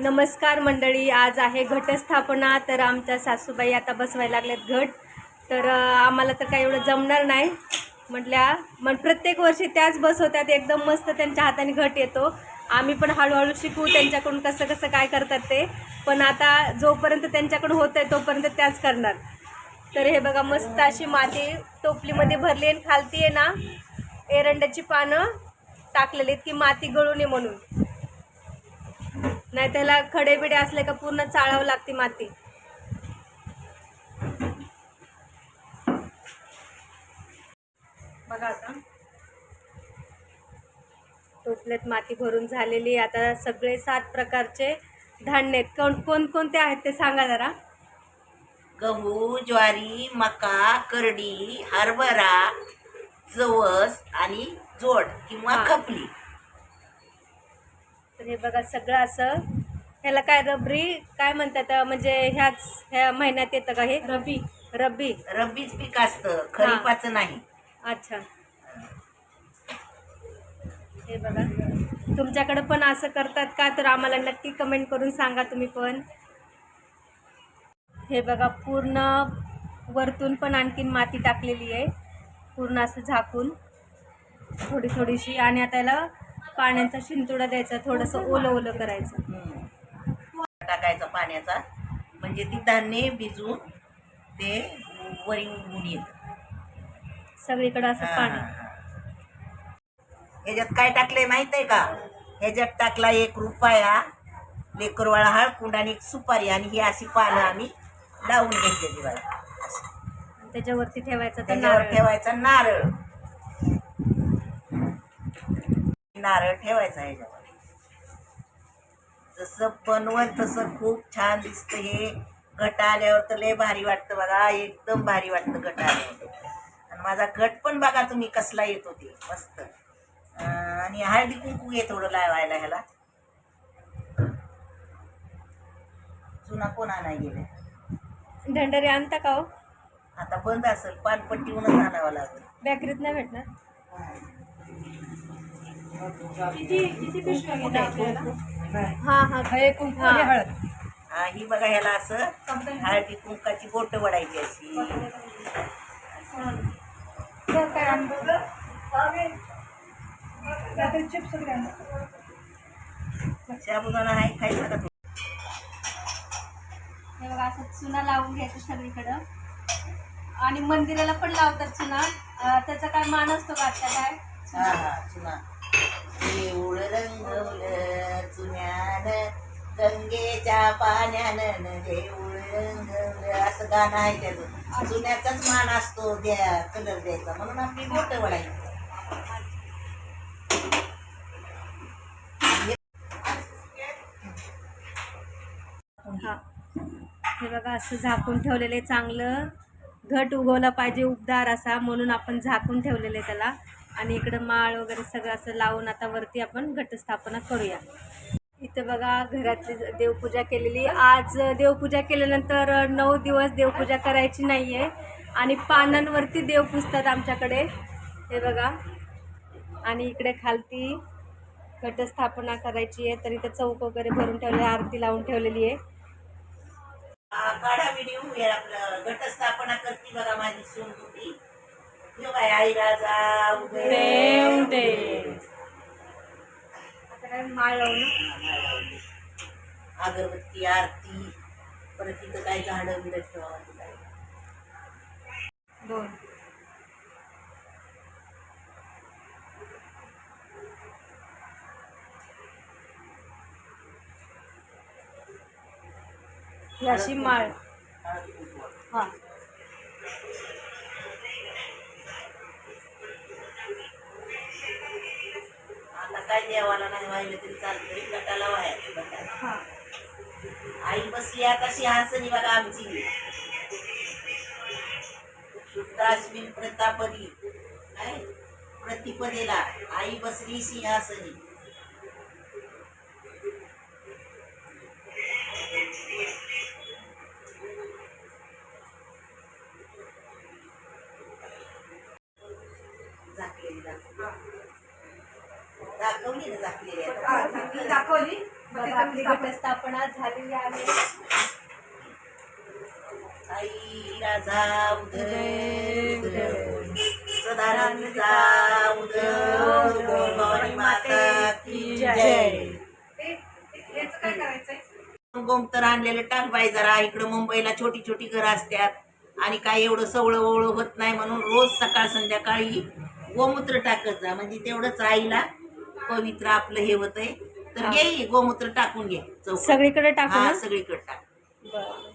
नमस्कार मंडळी आज आहे घटस्थापना तर आमच्या सासूबाई आता बसवायला लागल्यात घट. तर आम्हाला तर काही एवढं जमणार नाही. म्हटल्या मग प्रत्येक वर्षी त्याच बसवतात एकदम मस्त त्यांच्या हाताने घट येतो. आम्ही पण हळूहळू शिकू त्यांच्याकडून कसं कसं काय करतात ते. पण आता जोपर्यंत त्यांच्याकडून होत आहे तोपर्यंत त्याच करणार. तर हे बघा मस्त अशी माती टोपलीमध्ये भरली आणि खालती आहे ना एरंडाची पानं टाकलेली आहेत की माती गळू नये म्हणून. नाही त्याला खडे बिडे असले का पूर्ण चाळावं लागते माती. बघा आता. टोपल्यात माती भरून झालेली. आता सगळे सात प्रकारचे धान्य आहेत. कोण कोणकोणते आहेत ते सांगा जरा. गहू ज्वारी मका करडी हरभरा जवस आणि जोड किंवा. खपली. तर हे बघा सगळं असं. ह्याला काय रबरी काय म्हणतात म्हणजे ह्याच ह्या महिन्यात येतं का हे? रबी. रब्बी रब्बीच पीक असतं खरीपाचं नाही. अच्छा. हे बघा. तुमच्याकडे पण असं करतात का? तर आम्हाला नक्की कमेंट करून सांगा तुम्ही पण. हे बघा पूर्ण वरतून पण आणखीन माती टाकलेली आहे. पूर्ण असं झाकून. थोडी थोडीशी आणि आता याला पाण्याचा शिंतोडा द्यायचा थोडंसं ओलं ओलं करायचं. टाकायचा पाण्याचा. म्हणजे ती धान्य भिजून ते वरी उगून येत. सगळीकडे असं पाणी. ह्याच्यात काय टाकले माहीत आहे का? ह्याच्यात टाकला एक रुपया लेकरवाळा हळकुंड आणि एक सुपारी आणि ही अशी पानं आम्ही लावून घेतलेली बघा त्याच्यावरती ठेवायचं तर त्याच्यावर नारळ. ठेवायचा नारळ. नारळ ठेवायचा ह्याच्यावर जसं बनवल तसं खूप छान दिसतं हे. घट आल्यावर तर लय भारी वाटतं बघा. एकदम भारी वाटतं घट आल्यावर. आणि माझा घट पण बघा तुम्ही कसला येत होते मस्त. आणि हळदी कुंकू आहे थोडं लावायला ह्याला. जुना कोण आणाय गेले ढंढरे आणता का हो? आता बंद असेल. पानपट्टीहूनच आणावं लागेल. बेकरीत नाही भेटणार? हा हा. हा. हा. ही बघा ह्याला असं हळदी कुंकाची बोट वडायची अशी. साबुदाणा आहे खायचा का तू हे बघा असं चुना लावून घ्यायचं सगळीकडं. आणि मंदिराला पण लावतात चुना. त्याचा काय मान असतो का आत्या काय चुना. रंगवलं चुन्यानं गंगेच्या पाण्यानं देऊळ रंगवलं असं गाणं आहे त्याचं चुन्याचाच मान असतो द्या कलर द्यायचा. म्हणून आपली मोठं वडायची हा. हे बघा असं झाकून ठेवलेलं आहे चांगलं. घट उगवला पाहिजे उबदार असा म्हणून आपण झाकून ठेवलेलं आहे त्याला. आणि इकडं माळ वगैरे सगळं असं लावून आता वरती आपण घटस्थापना करूया. इथं बघा घरातली देवपूजा केलेली. आज देवपूजा केल्यानंतर नऊ दिवस देवपूजा करायची नाही आहे आणि पानांवरती देव पुजतात आमच्याकडे. हे बघा. आणि इकडे खालती घटस्थापना करायची आहे. तर इथं चौक वगैरे भरून ठेवले आरती लावून ठेवलेली आहे. काढा व्हिडिओ आपलं घटस्थापना करते बघा माझी सून होती यो काय आई राजा उदय देव आता काय माळ लावून अगरबत्ती आरती परत तिथं काय झाडं बिडं ठेवावं काय दोन ही अशी माळ. हा आता काय देवाला नाही तरी चालतंय. गटाला व्हायचं गटाला. हा. आई बसली आता सिंहासनी बघा आमची. शुद्ध अश्विन प्रतापदी प्रतिपदेला. आई बसली सिंहासनी दाखवली. ना झाकलेली आता. दाखवली मग ते आपली घटस्थापना झालेली आहे. आई राजा उदय सदानंदचा उदय भवानी माता की जय. गोम तर आणलेलं टाक बाई जरा. इकडं मुंबईला छोटी छोटी घरं असतात आणि काय एवढं सवळं ववळं होत नाही म्हणून रोज सकाळ संध्याकाळी गोमूत्र टाकत जा. म्हणजे तेवढंच आईला पवित्र आपलं हे होतंय. तर घे गोमूत्र टाकून घे. सगळीकडे टाकू हा ना? सगळीकडे टाक. बरं.